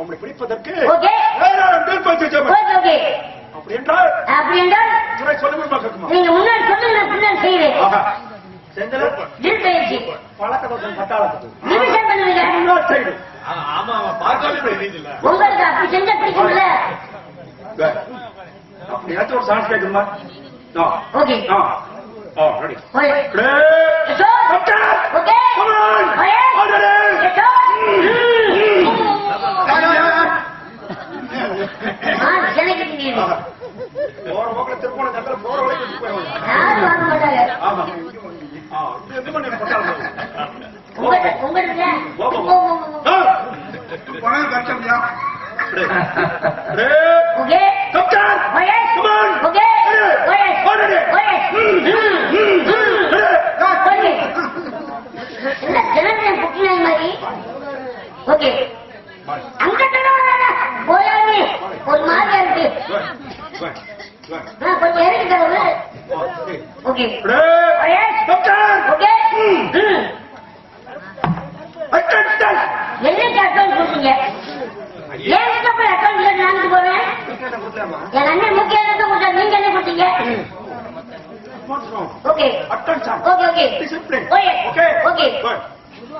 நாம் உங்களை பிடிப்பதற்கு அப்படி என்றால் அப்படி என்றால் நீங்க முன்னாடி சொல்லுங்க பின்னாடி செய்வேன். உங்களுக்கு போற போக்குல திருப்பண சட்டத்துல போற வரைக்கும் ஆமா. இது பண்ணி பணம் கஷ்டம்யா? கப்டான் கமான் ஓகே போயாடி ஒரு மாதிரி இருக்கு கொஞ்சம் இறங்கி ஓகே ஓகே என்ன அக்கௌண்ட் கொடுத்தீங்க ஏன் போய் அக்கௌண்ட் இல்ல நான் போறேன் என் அண்ணன் முக்கிய கொடுத்தா நீங்க என்ன கொடுத்தீங்க okay okay okay okay okay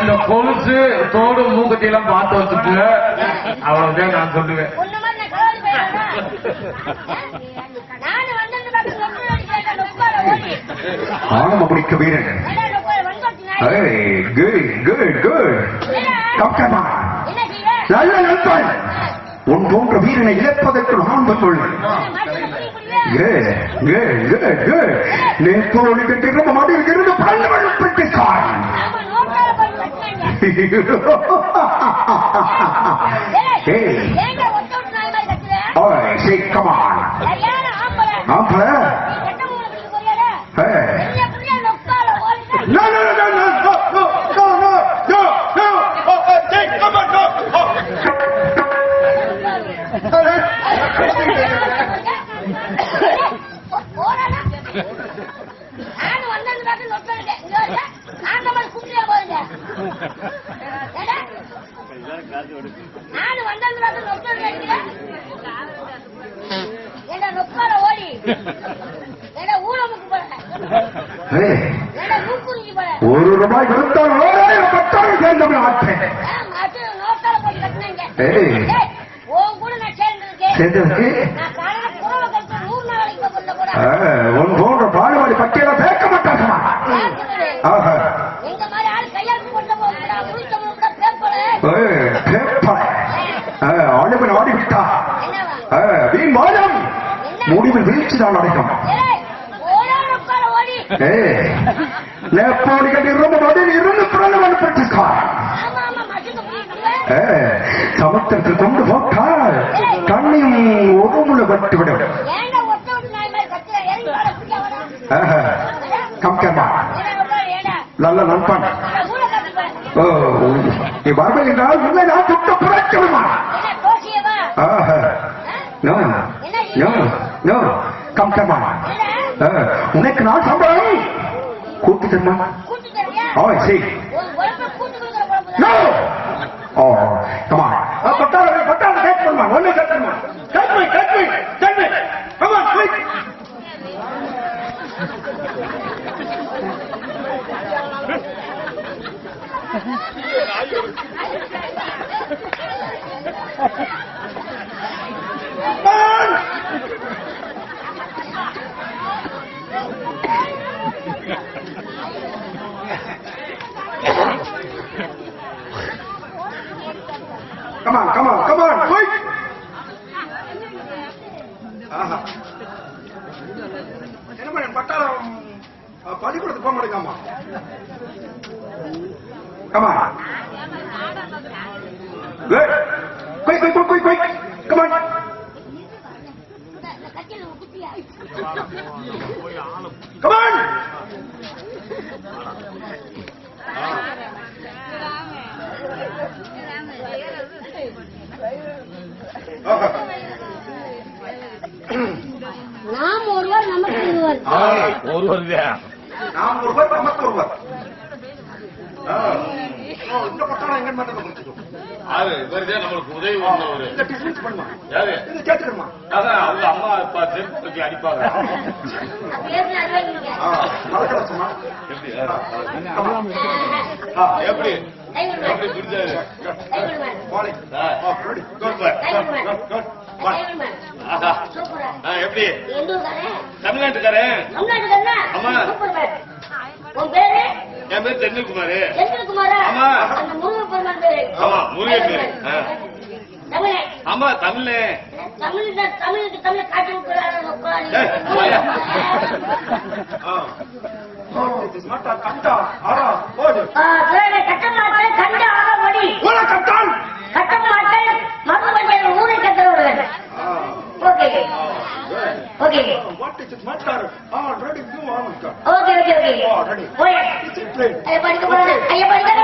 இந்த கொலுசு தோடு மூக்கட்டி எல்லாம் பார்த்து வச்சுட்டு அவ்வளவுதான் நான் சொல்லுவேன். ஆணவ முடிக்க வீரன். உன் போன்ற வீரனை இழப்பதற்கு ஆண் வந்துள்ளேன். நேற்று உனக்கு திருமணமாக இருக்கிறது பல்லவன் பெட்டிக்கான் ஆம்பளை ஆண்டவன் ஆடிவிட்டா வீண் வாதம் முடிவில் வீழ்ச்சி தான் நடக்கும் நேபாளிகள் இருந்த பதில் இருந்து பிரதமன் பெற்றிருக்கார் சமுத்திரத்தில் கொண்டு போட்டால் தண்ணியும் ஒருமுளை பட்டுவிடும் நல்ல நண்பாங்க நீ வரவை என்றால் உன்னை நான் தொட்ட புறக்கணுமா நோ நோ நோ கம் தம்மா உனக்கு நான் சம்பளம். கூட்டு தம்மா ஓ சரி. No oh Come on, come on, come on, quick! என்ன பண்ண பட்டாளம் பள்ளிக்கூடத்துக்கு போக மாட்டேங்காமா? Comma quick, quick, quick. பெரிதே நம்மளுக்கு உதவி பண்ணவர். யாரு? இது அதான் அவங்க அம்மா அப்பா செம்பு தூக்கி அடிப்பாங்க. எப்படி? எப்படி? புரிஞ்சாரு? எப்படி? தமிழ்நாட்டுக்காரன்? ஆமா. உன் பேரு? என் பேர் தென்னுக்குமாரு ஆமா. ஆமா முருகன் பேரு. ஆமா தமிழ். கட்டா ஆறா போடு. கட்ட மாட்டேன் கண்டா ஆறா மடி கட்டான் கட்ட மாட்டேன் மது மஞ்சள் ஊரை கட்டுறவர்கள் okay okay. What is matter? Already you on okay okay okay. வெற்றி ஐயா படிக்க போறேன்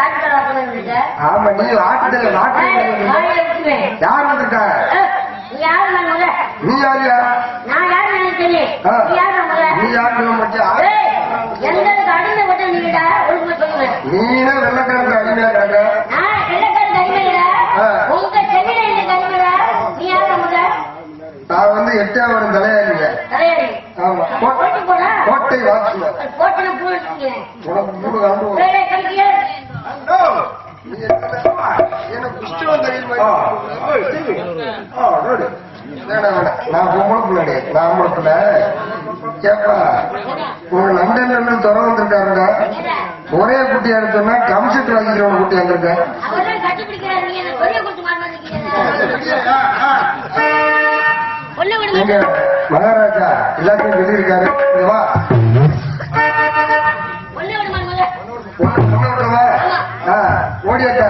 ஆட்கள் வாக்குறது ஆமா நீ ஆட்டுதல் நாட்டு யார் வந்திருக்கா? நீ யாரியா. நீ யாரு நான் வெள்ளக்கிழங்கு அடிமையா கிடக்க? நான் வெள்ளக்காரன் அடிமைடா. ஆ. கோட்டை போட்டுக்கிறேன் உனக்கு மூணு என்ன எனக்கு தெரியுமா நான் பொம்பளை பிள்ளைடி நான் பிள்ளை. கேப்பா உங்க லண்டன்ல இருந்து துறை வந்திருக்காருங்க ஒரே குட்டியா இருக்குன்னா கம்செட் வாங்கிக்கிறவங்க குட்டி வந்திருக்க அவர்தான் கட்டி பிடிக்கிறாரு. நீங்க என்ன சொல்லிய கொடுத்து மாட்டாங்க கொல்ல நீங்க விடுங்க மகாராஜா எல்லாத்தையும் வெளியிருக்காரு இங்க வா. ஒண்ணு ஓடியாட்ட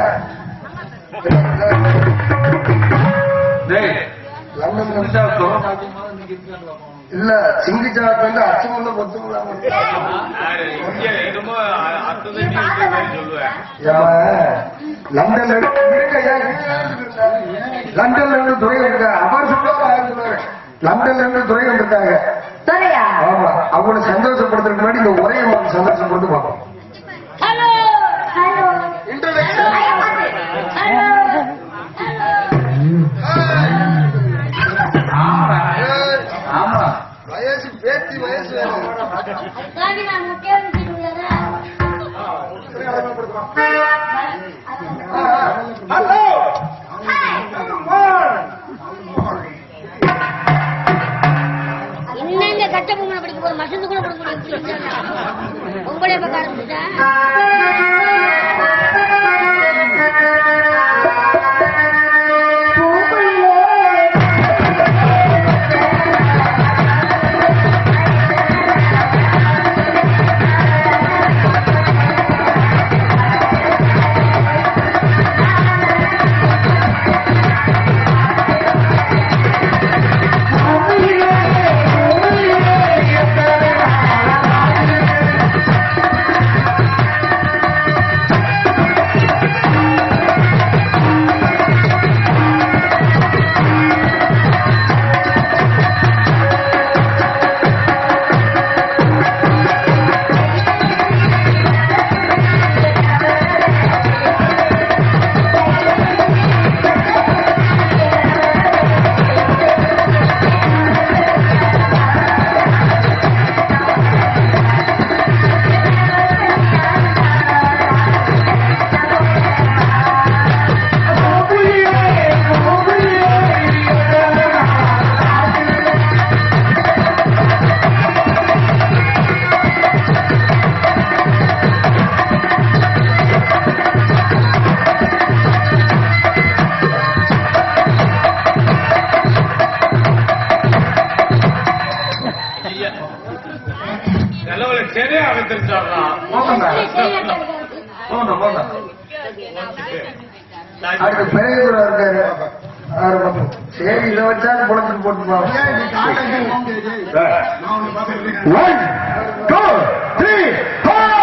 இல்ல சிங்கிச்சாவுக்கு வந்து இருக்கிற மாதிரி சொல்லுவேன் லண்டன்ல லண்டன்ல இருந்து துறை வந்திருக்க அவர் சொல்லுவாங்க லண்டன்ல இருந்து துறை வந்திருக்காங்க ஆமா. அவங்களை சந்தோஷப்படுத்துறதுக்கு முன்னாடி இந்த உரையை வந்து சந்தோஷப்படுத்து பார்ப்போம். Hello hello. ஐயா பாத்து ஹலோ ஆமா. வயசு பேத்தி வயசு. அதுக்காண்டி நான் முக்கிய விஷயம் ஹலோ. கட்ட பொங்கலை படிக்க போற மசந்து கூட கொடுக்க முடியும் உங்களே பக்கம் ஆரம்பிச்சா எந்திரிச்சாடுறான் போங்க போங்க அடுத்து பெரியதூரா இருக்காரு. சரி இதை வச்சா குளத்துக்கு போட்டு போவோம் ஒன் டூ த்ரீ ஃபோர்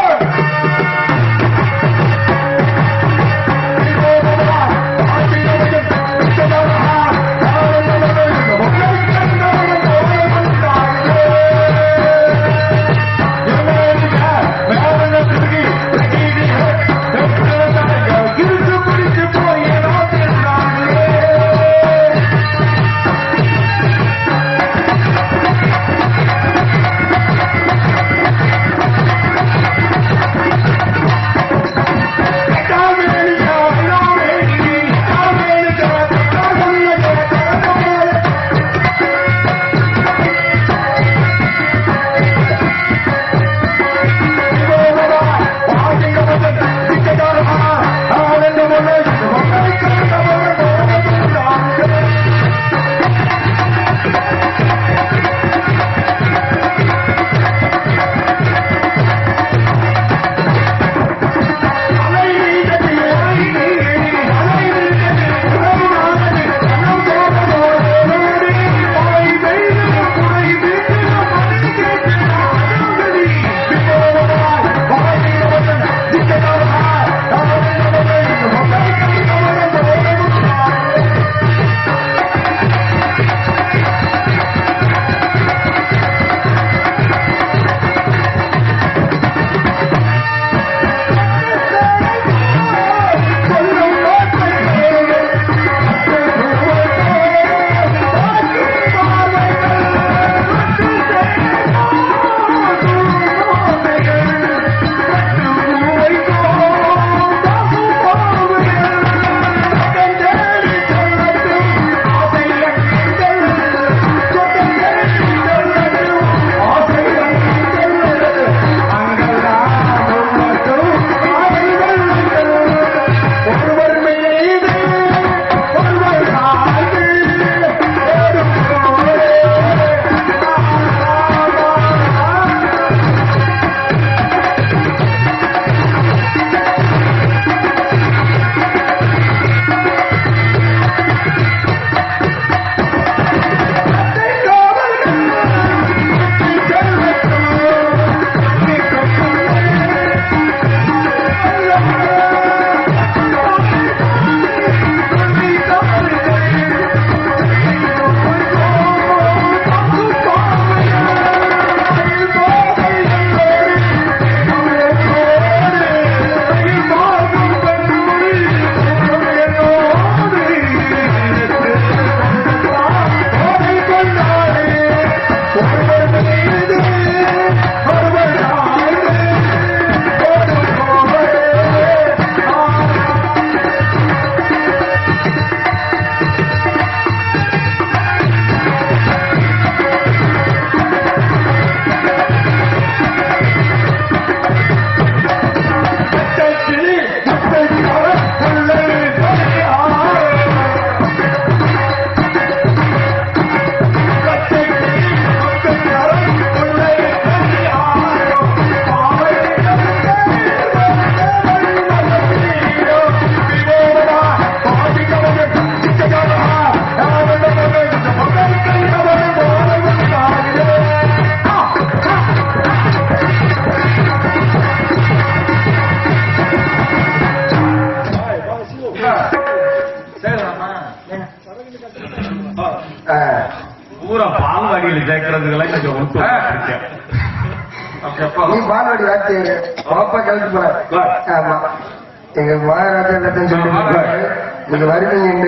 மகாராஜா சொல்லி நீங்க வருவீங்க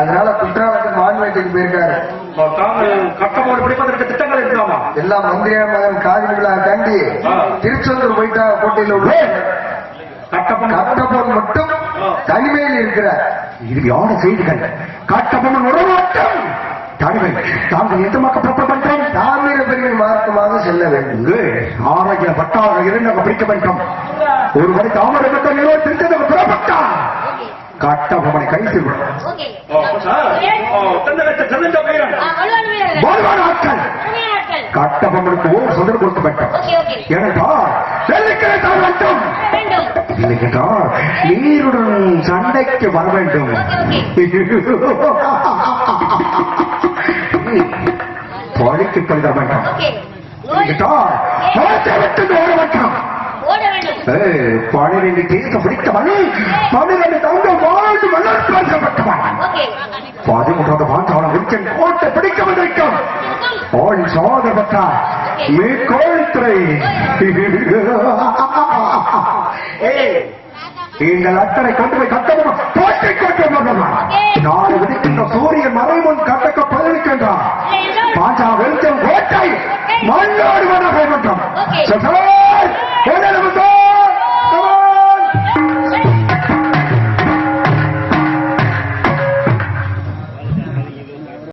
அதனால குற்றாலத்துக்கு மான்வேட்டைக்கு போயிருக்காரு. எல்லா மந்திரியா மகன் காதலி விழா தாண்டி திருச்செந்தூர் போயிட்டா கோட்டையில உள்ள கட்டப்பன் மட்டும் தனிமையில் இருக்கிறார். இது யாரு செய்திகள்? கட்டபொம்மன் உறவாட்டம் தனிமை. தாங்கள் எந்த மக்கள் புறப்பட பண்றோம் தாமிர பிரிவின் மார்க்கமாக செல்ல வேண்டும். ஆரோக்கிய பட்டாக இருந்து அங்க பிடிக்க வேண்டும் ஒருவரை தாமரை மக்கள் இருபத்தி புறப்பட்டான் கை ஆ வலுவான வீரர்கள் வாழ்வான ஆட்கள். கட்டபொம்மனுக்கு ஓர் சுதர் கொடுக்க வேண்டும் ஏனென்றால் வேண்டும். இல்லையென்றால் நீருடன் சண்டைக்கு வர வேண்டும். பழிக்கு பழித வேண்டும். ஓகே. இல்லையென்றால் விட்டு வேண்டும். பனிரெண்டு தேசம் பிடித்தவன் தங்க வாழ்ந்து பதிமூன்றாவது கோட்டை பிடிக்க வந்திருக்கும். ஆள் மேற்கோள்துறை. அத்தனை கொண்டு போய் கட்டணும் போட்டி கொண்டு நாலு விதிக்கின்ற சூரியன் மறைமுன் கட்டக்க பதிவிக்கின்றான் பாஞ்சா வெளிச்சம் கோட்டை. மண்ணோடு. சற்றே, என்ன